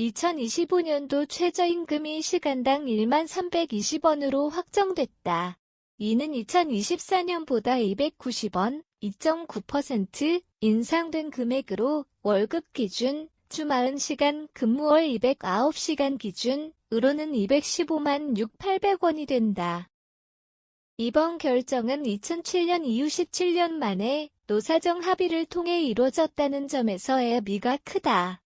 2025년도 최저임금이 시간당 1만 320원으로 확정됐다. 이는 2024년보다 290원, 2.9% 인상된 금액으로 월급 기준 주 40시간 근무월 209시간 기준으로는 215만 6,800원이 된다. 이번 결정은 2007년 이후 17년 만에 노사정 합의를 통해 이루어졌다는 점에서의 미가 크다.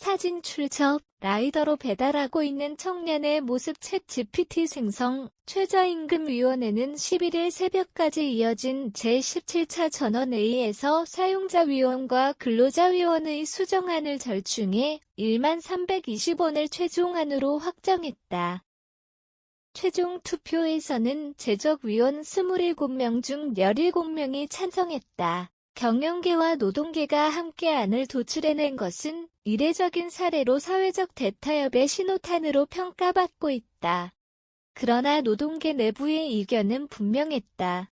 사진 출처, 라이더로 배달하고 있는 청년의 모습 챗 GPT 생성, 최저임금위원회는 11일 새벽까지 이어진 제17차 전원회의에서 사용자위원과 근로자위원의 수정안을 절충해 1만 320원을 최종안으로 확정했다. 최종 투표에서는 제적위원 27명 중 17명이 찬성했다. 경영계와 노동계가 함께 안을 도출해낸 것은 이례적인 사례로 사회적 대타협의 신호탄으로 평가받고 있다. 그러나 노동계 내부의 이견은 분명했다.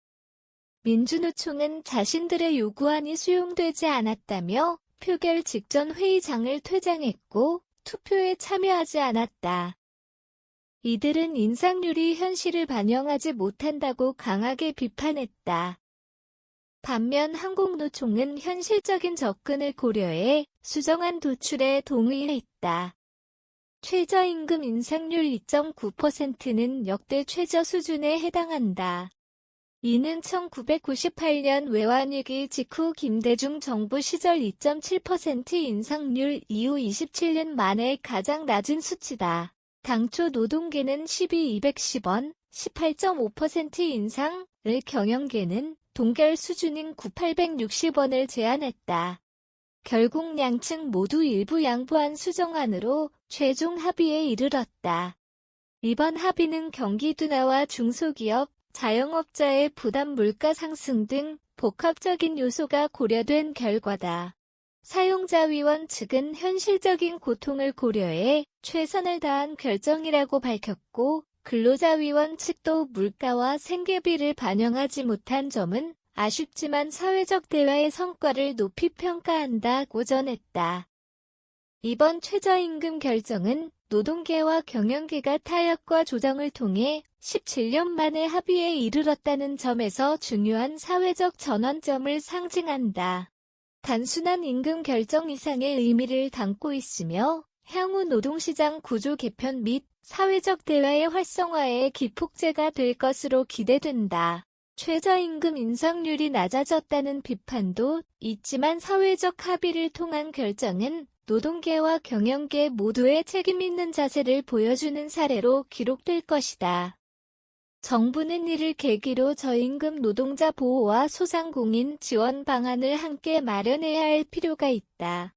민주노총은 자신들의 요구안이 수용되지 않았다며 표결 직전 회의장을 퇴장했고 투표에 참여하지 않았다. 이들은 인상률이 현실을 반영하지 못한다고 강하게 비판했다. 반면 한국노총은 현실적인 접근을 고려해 수정안 도출에 동의했다. 최저임금 인상률 2.9%는 역대 최저 수준에 해당한다. 이는 1998년 외환위기 직후 김대중 정부 시절 2.7% 인상률 이후 27년 만에 가장 낮은 수치다. 당초 노동계는 12,210원, 18.5% 인상을 경영계는 동결 수준인 9,860원을 제안했다. 결국 양측 모두 일부 양보한 수정안으로 최종 합의에 이르렀다. 이번 합의는 경기 둔화와 중소기업, 자영업자의 부담 물가 상승 등 복합적인 요소가 고려된 결과다. 사용자위원 측은 현실적인 고통을 고려해 최선을 다한 결정이라고 밝혔고 근로자위원 측도 물가와 생계비를 반영하지 못한 점은 아쉽지만 사회적 대화의 성과를 높이 평가한다고 전했다. 이번 최저임금 결정은 노동계와 경영계가 타협과 조정을 통해 17년 만에 합의에 이르렀다는 점에서 중요한 사회적 전환점을 상징한다. 단순한 임금 결정 이상의 의미를 담고 있으며 향후 노동시장 구조 개편 및 사회적 대화의 활성화에 기폭제가 될 것으로 기대된다. 최저임금 인상률이 낮아졌다는 비판도 있지만 사회적 합의를 통한 결정은 노동계와 경영계 모두의 책임 있는 자세를 보여주는 사례로 기록될 것이다. 정부는 이를 계기로 저임금 노동자 보호와 소상공인 지원 방안을 함께 마련해야 할 필요가 있다.